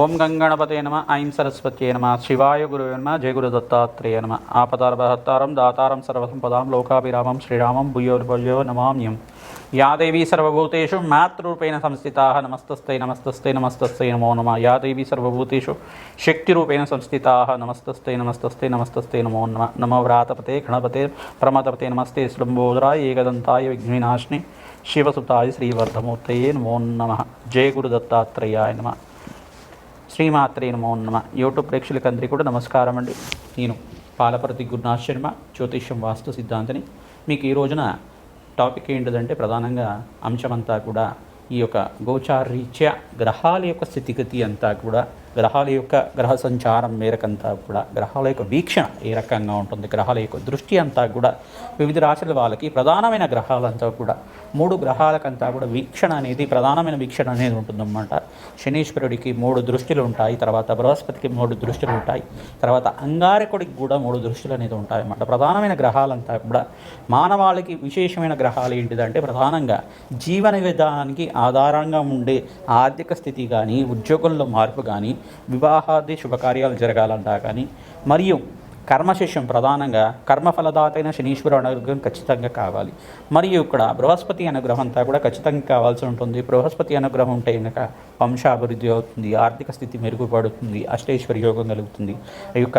ఓం గంగణపతే నమ ఐం సరస్వత్యే నమ శివాయ గురువే నమ జయ గురు దత్తాత్రేయ నమ. ఆపదార్భహత్తారం దాతారం సర్వసంపదాం లోకాభిరామం శ్రీరామం భూయో భూయో నమామ్యం యా. దేవీ సర్వభూతేషు మాతృరూపేణ సంస్థితా నమస్తస్తై నమస్తస్తై నమస్తస్తై నమో నమ. యా దేవీ సర్వభూతేషు శక్తిరూపేణ సంస్థితా నమస్తస్తై నమస్తస్తై నమస్తస్తై నమో నమ. నమ వ్రాతపతే గణపతే ప్రమతపతే నమస్తే శృంభోదరాయ ఏకదంతాయ విఘ్నినాశిని శివసుతాయ శ్రీవర్ధమూర్తయే నమో నమ. జయ గురు దత్తాత్రేయాయ నమ. శ్రీమాత్రే నమో నమ. యూట్యూబ్ ప్రేక్షకులందరికీ కూడా నమస్కారం అండి. నేను పాలపర్తి గురునాథ్ శర్మ జ్యోతిష్యం వాస్తు సిద్ధాంతిని. మీకు ఈ రోజున టాపిక్ ఏంటిదంటే ప్రధానంగా అంశమంతా కూడా ఈ యొక్క గోచారీత్యా గ్రహాల యొక్క స్థితిగతి అంతా కూడా గ్రహాల యొక్క గ్రహ సంచారం మేరకంతా కూడా గ్రహాల యొక్క వీక్షణ ఏ రకంగా ఉంటుంది గ్రహాల యొక్క దృష్టి అంతా కూడా వివిధ రాశుల వాళ్ళకి ప్రధానమైన గ్రహాలంతా కూడా మూడు గ్రహాలకంతా కూడా వీక్షణ అనేది ప్రధానమైన వీక్షణ అనేది ఉంటుందన్నమాట. శనీశ్వరుడికి మూడు దృష్టిలు ఉంటాయి తర్వాత బృహస్పతికి మూడు దృష్టిలు ఉంటాయి తర్వాత అంగారకుడికి కూడా మూడు దృష్టిలు అనేది ఉంటాయి అన్నమాట ప్రధానమైన గ్రహాలంతా కూడా మానవాళికి విశేషమైన గ్రహాలు ఏంటిదంటే ప్రధానంగా జీవన విధానానికి ఆధారంగా ఉండే ఆర్థిక స్థితి కానీ ఉద్యోగంలో మార్పు కానీ వివాహాది శుభకార్యాలు జరగాలంటా కానీ మరియు కర్మశిష్యం ప్రధానంగా కర్మఫలదాతైన శనీశ్వర అనుగ్రహం ఖచ్చితంగా కావాలి. మరియు ఇక్కడ బృహస్పతి అనుగ్రహం అంతా కూడా ఖచ్చితంగా కావాల్సి ఉంటుంది. బృహస్పతి అనుగ్రహం ఉంటే కనుక వంశాభివృద్ధి అవుతుంది ఆర్థిక స్థితి మెరుగుపడుతుంది అష్టేశ్వరి యోగం కలుగుతుంది. ఈ యొక్క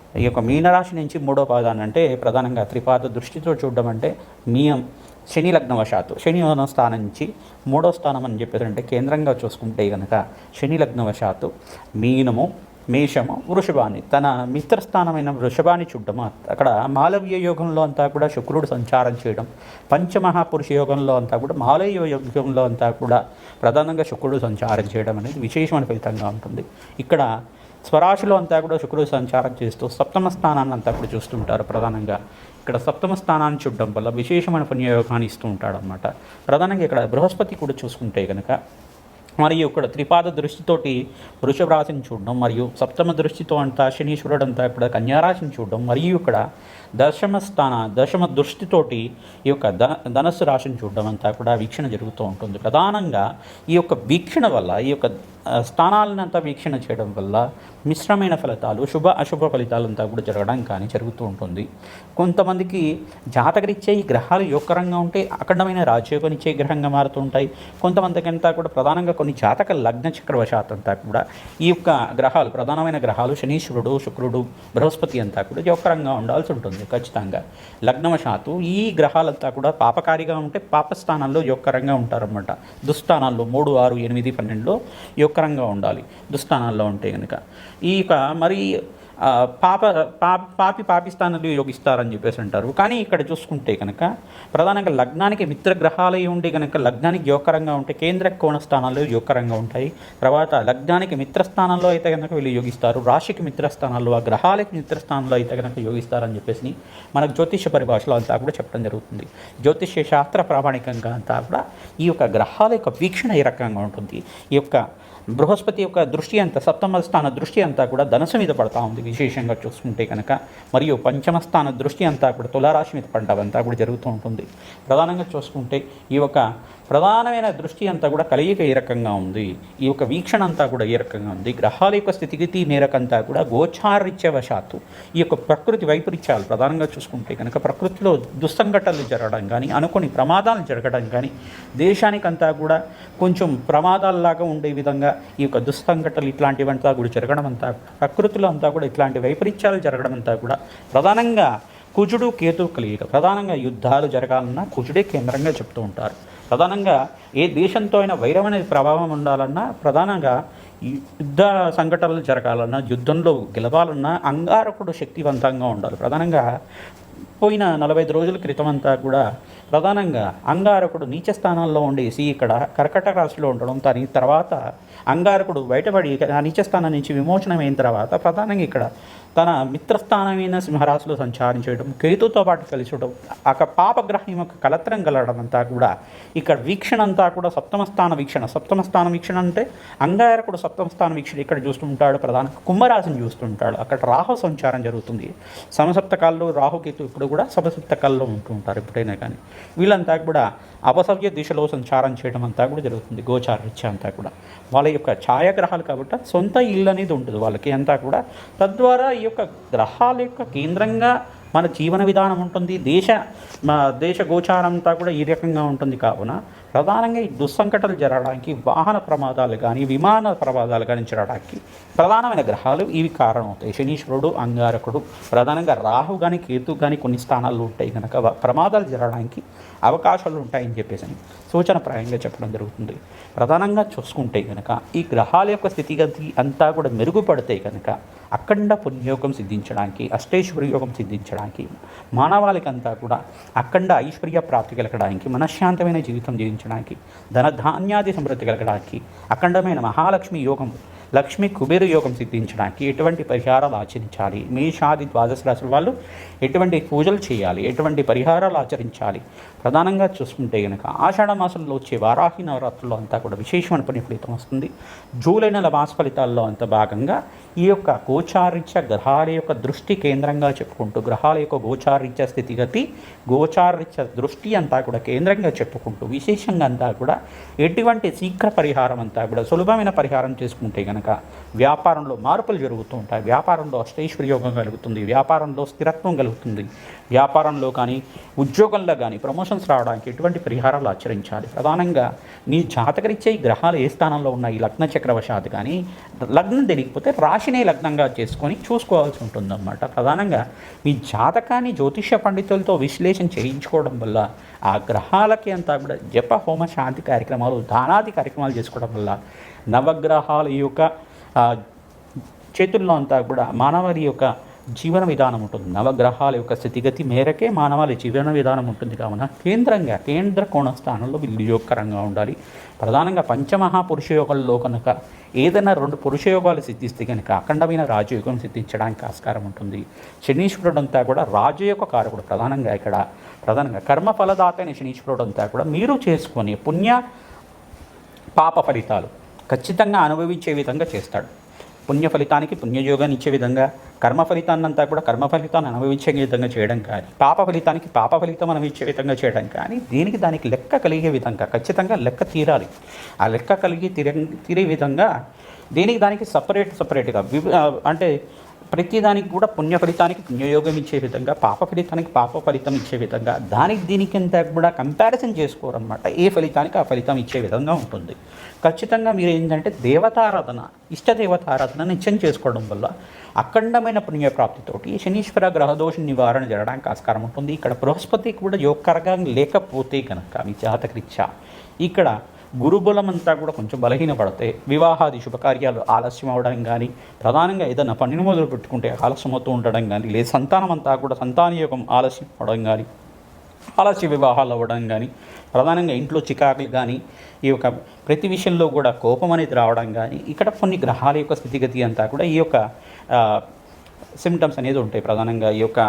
ఈ యొక్క మీనరాశి నుంచి మూడో పాదాన్ని అంటే ప్రధానంగా త్రిపాద దృష్టితో చూడడం అంటే మీయం శని లగ్నవశాత్తు. శని స్థానం నుంచి మూడో స్థానం అని చెప్పేసి అంటే కేంద్రంగా చూసుకుంటే కనుక శని లగ్నవశాత్తు మీనము మేషము వృషభాన్ని తన మిత్రస్థానమైన వృషభాన్ని చూడడం అక్కడ మాలవ్య యోగంలో అంతా కూడా శుక్రుడు సంచారం చేయడం పంచమహాపురుష యోగంలో అంతా కూడా మాలవ్య యోగంలో అంతా కూడా ప్రధానంగా శుక్రుడు సంచారం చేయడం అనేది విశేషమైన ఫలితంగా ఉంటుంది. ఇక్కడ స్వరాశిలో అంతా కూడా శుక్రుడు సంచారం చేస్తూ సప్తమ స్థానాన్ని అంతా కూడా చూస్తుంటారు ప్రధానంగా. ఇక్కడ సప్తమ స్థానాన్ని చూడడం వల్ల విశేషమైన పుణ్యయోగాన్ని ఇస్తూ ఉంటాడనమాట ప్రధానంగా ఇక్కడ బృహస్పతి కూడా చూసుకుంటే కనుక మరియు ఇక్కడ త్రిపాద దృష్టితోటి వృషభ రాశిని చూడడం మరియు సప్తమ దృష్టితో అంతా శనీశ్వరుడు అంతా ఇక్కడ కన్యారాశిని చూడడం మరియు ఇక్కడ దశమ స్థాన దశమ దృష్టితోటి ఈ యొక్క ధ ధనస్సు రాశిని చూడడం అంతా కూడా వీక్షణ జరుగుతూ ఉంటుంది. ప్రధానంగా ఈ యొక్క వీక్షణ వల్ల ఈ యొక్క స్థానాలనంతా వీక్షణ చేయడం వల్ల మిశ్రమైన ఫలితాలు శుభ అశుభ ఫలితాలంతా కూడా జరగడం కానీ జరుగుతూ ఉంటుంది. కొంతమందికి జాతకరిచ్చే ఈ గ్రహాలు యోగకరంగా ఉంటే అఖండమైన రాజయోగనిచ్చే గ్రహంగా మారుతూ ఉంటాయి కొంతమందికి అంతా కూడా ప్రధానంగా కొన్ని జాతక లగ్న చక్రవశాత్ అంతా కూడా ఈ యొక్క గ్రహాలు ప్రధానమైన గ్రహాలు శనీశ్వరుడు శుక్రుడు బృహస్పతి అంతా కూడా యోగకరంగా ఉండాల్సి ఉంటుంది ఖచ్చితంగా. లగ్నవశాత్తు ఈ గ్రహాలంతా కూడా పాపకారిగా ఉంటే పాపస్థానాల్లో యోగకరంగా ఉంటారన్నమాట. దుస్థానాల్లో మూడు ఆరు ఎనిమిది పన్నెండులో యోగకరంగా ఉండాలి దుస్థానాల్లో ఉంటే కనుక ఈ యొక్క మరి పాప పా పాపి పాపిస్థానాలు యోగిస్తారని చెప్పేసి అంటారు. కానీ ఇక్కడ చూసుకుంటే కనుక ప్రధానంగా లగ్నానికి మిత్రగ్రహాలు ఉండి కనుక లగ్నానికి యోగకరంగా ఉంటే కేంద్ర కోణ స్థానాలు యోగకరంగా ఉంటాయి. తర్వాత లగ్నానికి మిత్రస్థానంలో అయితే కనుక వీళ్ళు యోగిస్తారు. రాశికి మిత్రస్థానాల్లో ఆ గ్రహాలకి మిత్రస్థానంలో అయితే కనుక యోగిస్తారని చెప్పేసి మనకు జ్యోతిష పరిభాషలో అంతా కూడా చెప్పడం జరుగుతుంది. జ్యోతిష్య శాస్త్ర ప్రామాణికంగా అంతా కూడా ఈ యొక్క గ్రహాల యొక్క వీక్షణ ఈ రకంగా ఉంటుంది? ఈ యొక్క బృహస్పతి యొక్క దృష్టి అంతా సప్తమ స్థాన దృష్టి అంతా కూడా ధనసు మీద పడతా ఉంది. విశేషంగా చూసుకుంటే కనుక మరియు పంచమ స్థాన దృష్టి అంతా కూడా తులారాశి మీద పడ్డవంతా కూడా జరుగుతూ ఉంటుంది. ప్రధానంగా చూసుకుంటే ఈ యొక్క ప్రధానమైన దృష్టి అంతా కూడా కలయిక ఏ రకంగా ఉంది. ఈ యొక్క వీక్షణ అంతా కూడా ఏ రకంగా ఉంది. గ్రహాల యొక్క స్థితిగతి మేరకంతా కూడా గోచారిత్యవశాత్తు ఈ యొక్క ప్రకృతి వైపరీత్యాలు ప్రధానంగా చూసుకుంటే కనుక ప్రకృతిలో దుస్సంఘటనలు జరగడం కానీ అనుకోని ప్రమాదాలు జరగడం కానీ దేశానికంతా కూడా కొంచెం ప్రమాదాల్లాగా ఉండే విధంగా ఈ యొక్క దుస్సంఘటనలు ఇట్లాంటివంతా కూడా జరగడం అంతా ప్రకృతిలో అంతా కూడా ఇట్లాంటి వైపరీత్యాలు జరగడం అంతా కూడా ప్రధానంగా కుజుడు కేతు కలియక ప్రధానంగా యుద్ధాలు జరగాలన్నా కుజుడే కేంద్రంగా చెప్తూ ఉంటారు. ప్రధానంగా ఏ దేశంతో అయినా వైరం అనేది ప్రభావం ఉండాలన్నా ప్రధానంగా యుద్ధ సంఘటనలు జరగాలన్నా యుద్ధంలో గెలవాలన్నా అంగారకుడు శక్తివంతంగా ఉండాలి. ప్రధానంగా పోయిన నలభై ఐదు రోజుల క్రితం అంతా కూడా ప్రధానంగా అంగారకుడు నీచ స్థానంలో ఉండేసి ఇక్కడ కర్కట రాశిలో ఉండడం దాని తర్వాత అంగారకుడు బయటపడి ఆ నీచ స్థానం నుంచి విమోచనమైన తర్వాత ప్రధానంగా ఇక్కడ తన మిత్రస్థానమైన సింహరాశిలో సంచారించడం కేతుతో పాటు కలిసి ఉండడం ఆ పాపగ్రహం యొక్క కలత్రం కలగడం అంతా కూడా ఇక్కడ వీక్షణ అంతా కూడా సప్తమ స్థాన వీక్షణ. సప్తమ స్థాన వీక్షణ అంటే అంగారకుడు సప్తమ స్థాన వీక్షణ ఇక్కడ చూస్తుంటాడు ప్రధాన కుంభరాశిని చూస్తుంటాడు. అక్కడ రాహు సంచారం జరుగుతుంది. సమసప్తకాల్లో రాహుకేతు ఇప్పుడు కూడా సమసప్తకాల్లో ఉంటూ ఉంటారు ఎప్పుడైనా కానీ. వీళ్ళంతా కూడా అపసవ్య దిశలో సంచారం చేయడం అంతా కూడా జరుగుతుంది గోచారరీత్యా అంతా కూడా. వాళ్ళ యొక్క ఛాయాగ్రహాలు కాబట్టి సొంత ఇల్లు అనేది ఉంటుంది వాళ్ళకి అంతా కూడా. తద్వారా ఈ యొక్క గ్రహాల యొక్క కేంద్రంగా మన జీవన విధానం ఉంటుంది. దేశ మా దేశ గోచారం అంతా కూడా ఈ రకంగా ఉంటుంది. కావున ప్రధానంగా ఈ దుస్సంకటలు జరగడానికి వాహన ప్రమాదాలు కానీ విమాన ప్రమాదాలు కానీ జరగడానికి ప్రధానమైన గ్రహాలు ఇవి కారణం అవుతాయి శనీశ్వరుడు అంగారకుడు ప్రధానంగా రాహు కానీ కేతు కానీ కొన్ని స్థానాల్లో ఉంటాయి కనుక ప్రమాదాలు జరగడానికి అవకాశాలు ఉంటాయని చెప్పేసి సూచన సూచనప్రాయంగా చెప్పడం జరుగుతుంది. ప్రధానంగా చూసుకుంటే కనుక ఈ గ్రహాల యొక్క స్థితిగతి అంతా కూడా మెరుగుపడతాయి కనుక అఖండ పుణ్యోగం సిద్ధించడానికి అష్టైశ్వర్య యోగం సిద్ధించడానికి మానవాళికంతా కూడా అఖండ ఐశ్వర్య ప్రాప్తి కలగడానికి మనశ్శాంతమైన జీవితం జీవించడానికి ధనధాన్యాది సమృద్ధి కలగడానికి అఖండమైన మహాలక్ష్మి యోగం లక్ష్మి కుబేర యోగం సిద్ధించడానికి ఎటువంటి పరిహారాలు ఆచరించాలి? మేషాది ద్వాదశ రాశుల వాళ్ళు ఎటువంటి పూజలు చేయాలి? ఎటువంటి పరిహారాలు ఆచరించాలి? ప్రధానంగా చూసుకుంటే కనుక ఆషాఢ మాసంలో వచ్చే వారాహి నవరాత్రుల్లో అంతా కూడా విశేషమైన పని ఫలితం వస్తుంది. జూలై నెల మాస ఫలితాల్లో అంత భాగంగా ఈ యొక్క గోచారిత్య గ్రహాల యొక్క దృష్టి కేంద్రంగా చెప్పుకుంటూ గ్రహాల యొక్క గోచారిత్య స్థితిగతి గోచారిత్య దృష్టి అంతా కూడా కేంద్రంగా చెప్పుకుంటూ విశేషంగా అంతా కూడా ఎటువంటి శీఘ్ర పరిహారం అంతా కూడా సులభమైన పరిహారం చేసుకుంటే కనుక వ్యాపారంలో మార్పులు జరుగుతూ ఉంటాయి. వ్యాపారంలో అష్టైశ్వర్యోగం కలుగుతుంది. వ్యాపారంలో స్థిరత్వం కలుగుతుంది. వ్యాపారంలో కానీ ఉద్యోగంలో కానీ ప్రమోషన్స్ రావడానికి ఎటువంటి పరిహారాలు ఆచరించాలి? ప్రధానంగా నీ జాతకరిచ్చే ఈ గ్రహాలు ఏ స్థానంలో ఉన్నాయి? లగ్న చక్రవశాత్ కానీ లగ్నం తెలియకపోతే రాశినే లగ్నంగా చేసుకొని చూసుకోవాల్సి ఉంటుందన్నమాట. ప్రధానంగా మీ జాతకాన్ని జ్యోతిష పండితులతో విశ్లేషణ చేయించుకోవడం వల్ల ఆ గ్రహాలకి అంతా కూడా జప హోమ శాంతి కార్యక్రమాలు దానాది కార్యక్రమాలు చేసుకోవడం వల్ల నవగ్రహాల యొక్క చేతుల్లో అంతా కూడా మానవాళి యొక్క జీవన విధానం ఉంటుంది. నవగ్రహాల యొక్క స్థితిగతి మేరకే మానవాళి జీవన విధానం ఉంటుంది. కావున కేంద్రంగా కేంద్ర కోణస్థానంలో వీళ్ళు యోగకరంగా ఉండాలి. ప్రధానంగా పంచమహాపురుష యోగాల్లో కనుక ఏదైనా రెండు పురుష యోగాలు సిద్ధిస్తే కనుక అఖండమైన రాజయోగం సిద్ధించడానికి ఆస్కారం ఉంటుంది. శనీశ్వరుడు అంతా కూడా రాజయోగ కారకుడు ప్రధానంగా ఇక్కడ ప్రధానంగా కర్మ ఫలదాత అయిన శనీశ్వరుడు అంతా కూడా మీరు చేసుకొని పుణ్య పాప ఫలితాలు ఖచ్చితంగా అనుభవించే విధంగా చేస్తాడు. పుణ్య ఫలితానికి పుణ్యయోగాన్ని ఇచ్చే విధంగా కర్మ ఫలితాన్నంతా కూడా కర్మ ఫలితాన్ని అనుభవించే విధంగా చేయడం కానీ పాప ఫలితానికి పాప ఫలితం అనుభవించే విధంగా చేయడం కానీ దీనికి దానికి లెక్క కలిగే విధంగా ఖచ్చితంగా లెక్క తీరాలి. ఆ లెక్క కలిగి తీరే తీరే విధంగా దీనికి దానికి సపరేట్ సపరేట్గా అంటే ప్రతిదానికి కూడా పుణ్య ఫలితానికి పుణ్యయోగం ఇచ్చే విధంగా పాప ఫలితానికి పాప ఫలితం ఇచ్చే విధంగా దానికి దీనికి అంతా కూడా కంపారిజన్ చేసుకోరన్నమాట. ఏ ఫలితానికి ఆ ఫలితం ఇచ్చే విధంగా ఉంటుంది. ఖచ్చితంగా మీరు ఏంటంటే దేవతారాధన ఇష్ట దేవతారాధన నిత్యం చేసుకోవడం వల్ల అఖండమైన పుణ్యప్రాప్తితోటి శనీశ్వర గ్రహదోష నివారణ జరగడానికి ఆస్కారం ఉంటుంది. ఇక్కడ బృహస్పతి కూడా యోగకరగా లేకపోతే కనుక మీ జాతకరీత్యా ఇక్కడ గురుబలం అంతా కూడా కొంచెం బలహీనపడితే వివాహాది శుభకార్యాలు ఆలస్యం అవడం కానీ ప్రధానంగా ఏదైనా పనిని మొదలు పెట్టుకుంటే ఆలస్యం అవుతూ ఉండడం కానీ లేదా సంతానం అంతా కూడా సంతాన యోగం ఆలస్యం అవడం కానీ ఆలస్య వివాహాలు అవ్వడం కానీ ప్రధానంగా ఇంట్లో చికాకులు కానీ ఈ యొక్క ప్రతి విషయంలో కూడా కోపం అనేది రావడం కానీ ఇక్కడ కొన్ని గ్రహాల యొక్క స్థితిగతి అంతా కూడా ఈ యొక్క సిమ్టమ్స్ అనేది ఉంటాయి ప్రధానంగా ఈ యొక్క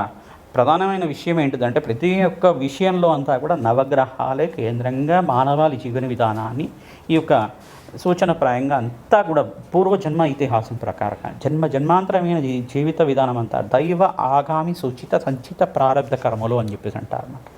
ప్రధానమైన విషయం ఏంటిదంటే ప్రతి ఒక్క విషయంలో అంతా కూడా నవగ్రహాలే కేంద్రంగా మానవాళి జీవన విధానాన్ని ఈ యొక్క సూచనప్రాయంగా అంతా కూడా పూర్వజన్మ ఇతిహాసం ప్రకారంగా జన్మ జన్మాంతరమైన జీవిత విధానం అంతా దైవ ఆగామి సూచిత సంచిత ప్రారంధ కర్మలు అని చెప్పేసి అంటారు అన్నమాట.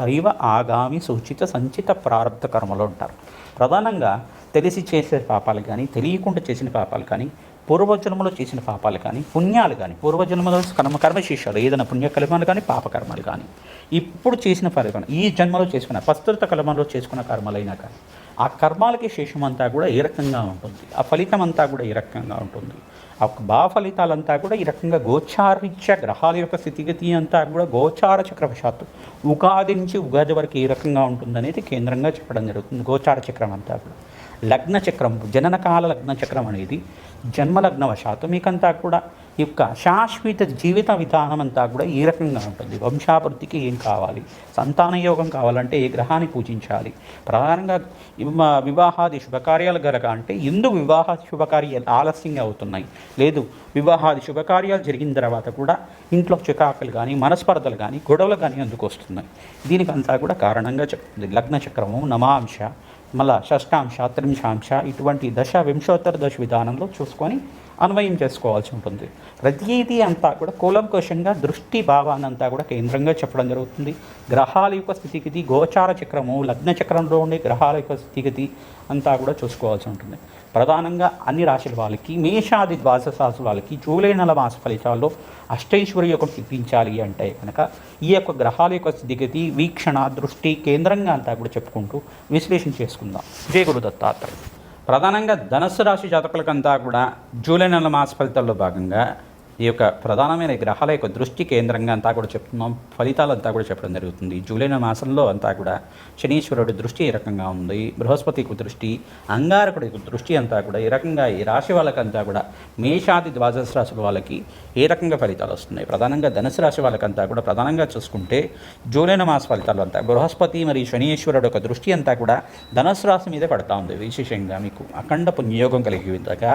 దైవ ఆగామి సూచిత సంచిత ప్రారంధ కర్మలు అంటారు. ప్రధానంగా తెలిసి చేసే పాపాలు కానీ తెలియకుండా చేసిన పాపాలు కానీ పూర్వజన్మలో చేసిన పాపాలు కానీ పుణ్యాలు కానీ పూర్వజన్మలో కర్మ కర్మశేషాలు ఏదైనా పుణ్యకర్మాలు కానీ పాపకర్మాలు కానీ ఇప్పుడు చేసిన ఫలితం ఈ జన్మలో చేసుకున్న ప్రస్తుత కర్మలో చేసుకున్న కర్మలైనా కానీ ఆ కర్మాలకి శేషం అంతా కూడా ఏ రకంగా ఉంటుంది? ఆ ఫలితం అంతా కూడా ఏ రకంగా ఉంటుంది? ఆ బా ఫలితాలంతా కూడా ఈ రకంగా గోచారిత్య గ్రహాల యొక్క స్థితిగతి అంతా కూడా గోచార చక్రవశాత్తు ఉగాది నుంచి ఉగాది వరకు ఏ రకంగా ఉంటుందనేది కేంద్రంగా చెప్పడం జరుగుతుంది. గోచార చక్రం అంతా కూడా. లగ్నచక్రం జననకాల లగ్నచక్రం అనేది జన్మలగ్నవశాత్తు. మీకంతా కూడా ఈ యొక్క శాశ్వత జీవిత విధానం అంతా కూడా ఈ రకంగా ఉంటుంది. వంశాభివృద్ధికి ఏం కావాలి? సంతాన యోగం కావాలంటే ఏ గ్రహాన్ని పూజించాలి? ప్రధానంగా వివాహాది శుభకార్యాలు గనక అంటే ఎందుకు వివాహ శుభకార్యాలు ఆలస్యంగా అవుతున్నాయి? లేదు వివాహాది శుభకార్యాలు జరిగిన తర్వాత కూడా ఇంట్లో చికాకులు కానీ మనస్పర్ధలు కానీ గొడవలు కానీ అందుకు వస్తున్నాయి. దీనికంతా కూడా కారణంగా చెప్తుంది. లగ్న చక్రము నమాంశ. మళ్ళా షష్టాంశ త్రింశాంశ ఇటువంటి దశ వింశోత్తర దశ విధానంలో చూసుకొని అన్వయం చేసుకోవాల్సి ఉంటుంది. ప్రతిదీ అంతా కూడా కూలంకోశంగా దృష్టి భావాన్ని అంతా కూడా కేంద్రంగా చెప్పడం జరుగుతుంది. గ్రహాల యొక్క స్థితిగతి గోచార చక్రము లగ్న చక్రంలో ఉండే గ్రహాల యొక్క స్థితిగతి అంతా కూడా చూసుకోవాల్సి ఉంటుంది. ప్రధానంగా అన్ని రాశుల వాళ్ళకి మేషాది ద్వాదశ రాశుల వాళ్ళకి జూలై నెల మాస ఫలితాల్లో అష్టైశ్వర్య యొక్క సిద్ధించాలి అంటే కనుక ఈ యొక్క గ్రహాల యొక్క స్థితిగతి వీక్షణ దృష్టి కేంద్రంగా అంతా కూడా చెప్పుకుంటూ విశ్లేషణ చేసుకుందాం. జయ గురు దత్తాత్రేయ. ప్రధానంగా ధనస్సు రాశి జాతకులకంతా కూడా జూలై నెల మాస ఫలితాల్లో భాగంగా ఈ యొక్క ప్రధానమైన గ్రహాల యొక్క దృష్టి కేంద్రంగా అంతా కూడా చెప్తున్నాం. ఫలితాలు అంతా కూడా చెప్పడం జరుగుతుంది. జూలై మాసంలో అంతా కూడా శనీశ్వరుడి దృష్టి ఏ రకంగా ఉంది. బృహస్పతికి దృష్టి అంగారకుడి యొక్క దృష్టి అంతా కూడా ఈ రకంగా ఈ రాశి వాళ్ళకంతా కూడా మేషాది ద్వాదశ రాశుల వాళ్ళకి ఏ రకంగా ఫలితాలు వస్తున్నాయి. ప్రధానంగా ధనుసు రాశి వాళ్ళకంతా కూడా ప్రధానంగా చూసుకుంటే జూలై మాస ఫలితాలు అంతా బృహస్పతి మరియు శనీశ్వరుడు యొక్క దృష్టి అంతా కూడా ధనుసు రాశి మీదే పడతా ఉంది. విశేషంగా మీకు అఖండ పుణ్యయోగం కలిగి విధంగా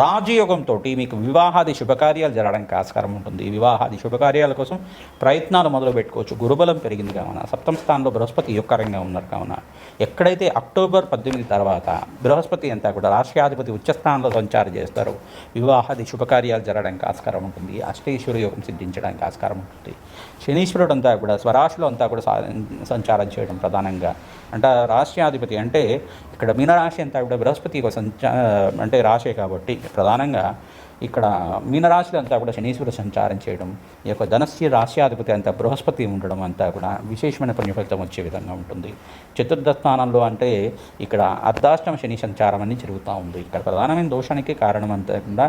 రాజయోగంతో మీకు వివాహాది శుభకార్యాలు జరగడానికి ఆస్కారం ఉంటుంది. వివాహాది శుభకార్యాల కోసం ప్రయత్నాలు మొదలు పెట్టుకోవచ్చు. గురుబలం పెరిగింది కావున. సప్తమ స్థానంలో బృహస్పతి యొక్కరంగా ఉన్నారు కావున. ఎక్కడైతే అక్టోబర్ పద్దెనిమిది తర్వాత బృహస్పతి అంతా కూడా రాష్ట్రాధిపతి ఉచ్చస్థానంలో సంచారం చేస్తారు వివాహాది శుభకార్యాలు జరగడానికి ఆస్కారం ఉంటుంది. అష్టేశ్వర యోగం సిద్ధించడానికి ఆస్కారం ఉంటుంది. శనీశ్వరుడు అంతా కూడా స్వరాశిలో అంతా కూడా సంచారం చేయడం ప్రధానంగా. అంటే రాష్ట్రాధిపతి అంటే ఇక్కడ మీనరాశి అంతా కూడా బృహస్పతి యొక్క సంచా అంటే రాశే కాబట్టి ప్రధానంగా ఇక్కడ మీనరాశిలో అంతా కూడా శనీశ్వర సంచారం చేయడం ఈ యొక్క ధనస్య రాశ్యాధిపతి అంతా బృహస్పతి ఉండడం అంతా కూడా విశేషమైన పుణ్యఫలితం వచ్చే విధంగా ఉంటుంది. చతుర్థ స్థానంలో అంటే ఇక్కడ అర్ధాష్టమ శని సంచారం అని జరుగుతూ ఉంది. ఇక్కడ ప్రధానమైన దోషానికి కారణం అంతా కూడా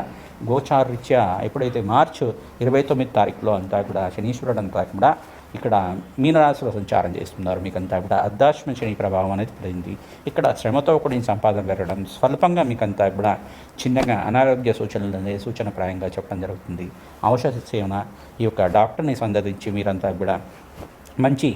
గోచారీత్యా ఎప్పుడైతే మార్చి ఇరవై తొమ్మిది తారీఖులో అంతా కూడా శనీశ్వరుడు అంతా కూడా ఇక్కడ మీనరాశిలో సంచారం చేస్తున్నారు మీకంతా కూడా. అర్ధాశ్మ శని ప్రభావం అనేది పడింది. ఇక్కడ శ్రమతో కూడిన సంపాదన పెరగడం స్వల్పంగా మీకంతా కూడా చిన్నగా అనారోగ్య సూచనలు అనేది సూచనప్రాయంగా చెప్పడం జరుగుతుంది. ఔషధ సేవన ఈ యొక్క డాక్టర్ని సందర్శించి మీరంతా కూడా మంచి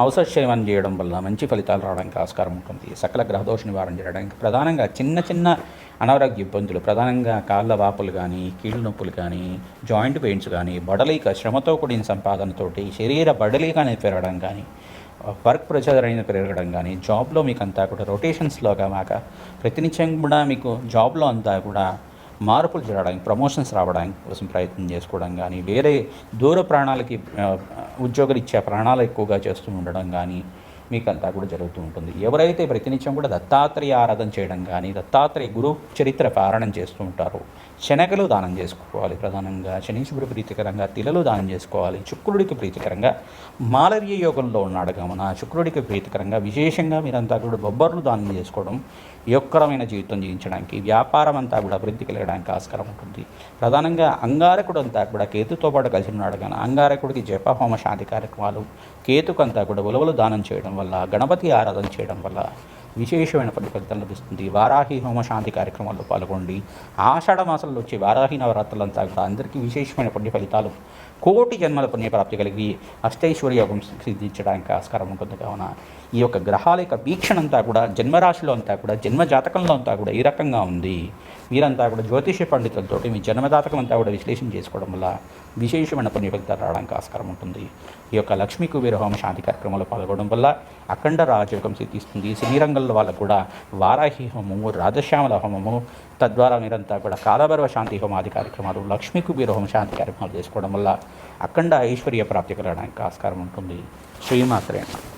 ఔషధ చేయడం వల్ల మంచి ఫలితాలు రావడానికి ఆస్కారం ఉంటుంది. సకల గ్రహదోష నివారణ చేయడానికి ప్రధానంగా చిన్న చిన్న అనారోగ్య ఇబ్బందులు ప్రధానంగా కాళ్ళ వాపులు కానీ కీళ్ళ నొప్పులు కానీ జాయింట్ పెయిన్స్ కానీ బడలిక శ్రమతో కూడిన సంపాదనతోటి శరీర బడలిక అనేది పెరగడం కానీ వర్క్ ప్రెషర్ అనేది పెరగడం కానీ జాబ్లో మీకు అంతా కూడా రొటేషన్స్లోగా మాక ప్రతినిత్యం కూడా మీకు జాబ్లో అంతా కూడా మార్పులు జరగడానికి ప్రమోషన్స్ రావడానికి కోసం ప్రయత్నం చేసుకోవడం కానీ వేరే దూర ప్రాణాలకి ఉద్యోగులు ఇచ్చే ప్రాణాలు ఎక్కువగా చేస్తూ ఉండడం కానీ మీకంతా కూడా జరుగుతూ ఉంటుంది. ఎవరైతే ప్రతినిత్యం కూడా దత్తాత్రేయ ఆరాధన చేయడం కానీ దత్తాత్రేయ గురు చరిత్ర పారాయణం చేస్తూ ఉంటారో శనగలు దానం చేసుకోవాలి ప్రధానంగా శనీశ్వరుడు ప్రీతికరంగా తిలలు దానం చేసుకోవాలి శుక్రుడికి ప్రీతికరంగా మాలవ్య యోగంలో ఉన్నాడు గమన శుక్రుడికి ప్రీతికరంగా విశేషంగా మీరంతా కూడా బొబ్బర్లు దానం చేసుకోవడం యొక్కరమైన జీవితం జీవించడానికి వ్యాపారం అంతా కూడా అభివృద్ధి కలగడానికి ఆస్కారం ఉంటుంది. ప్రధానంగా అంగారకుడు అంతా కూడా కేతుతో పాటు కలిసి ఉన్నాడు కానీ అంగారకుడికి జపహోమ శాంతి కార్యక్రమాలు కేతుకు అంతా కూడా ఉలవలు దానం చేయడం వల్ల గణపతి ఆరాధన చేయడం వల్ల విశేషమైన ఫలితం లభిస్తుంది. వారాహి హోమ శాంతి కార్యక్రమాల్లో పాల్గొండి. ఆషాఢ మాసంలో వచ్చే వారాహి నవరాత్రులంతా కూడా అందరికీ విశేషమైన పుణ్య ఫలితాలు కోటి జన్మల పుణ్యప్రాప్తి కలిగి అష్టైశ్వర్య యోగం సిద్ధించడానికి ఆస్కారం ఉంటుంది. కావున ఈ యొక్క గ్రహాల యొక్క వీక్షణ అంతా కూడా జన్మరాశిలో అంతా కూడా జన్మ జాతకంలో అంతా కూడా ఈ రకంగా ఉంది. వీరంతా కూడా జ్యోతిష పండితులతో మీ జన్మజాతకం అంతా కూడా విశ్లేషణ చేసుకోవడం వల్ల విశేషమైన పుణ్య ఫలితాలు రావడానికి ఆస్కారం ఉంటుంది. ఈ యొక్క లక్ష్మీ కుబేర హోమ శాంతి కార్యక్రమంలో పాల్గొనడం వల్ల అఖండ రాజయోగం సిద్ధిస్తుంది. సినీ రంగంలో వాళ్ళకు కూడా వారాహి హోమము రాజశ్యామల హోమము తద్వారా మీరంతా కూడా కాలభైరవ శాంతి హోమాది కార్యక్రమాలు లక్ష్మీ కుబీర హోమ శాంతి కార్యక్రమాలు చేసుకోవడం వల్ల అఖండ ఐశ్వర్య ప్రాప్తి కలగడానికి ఆస్కారం ఉంటుంది. శ్రీమాత్రేణ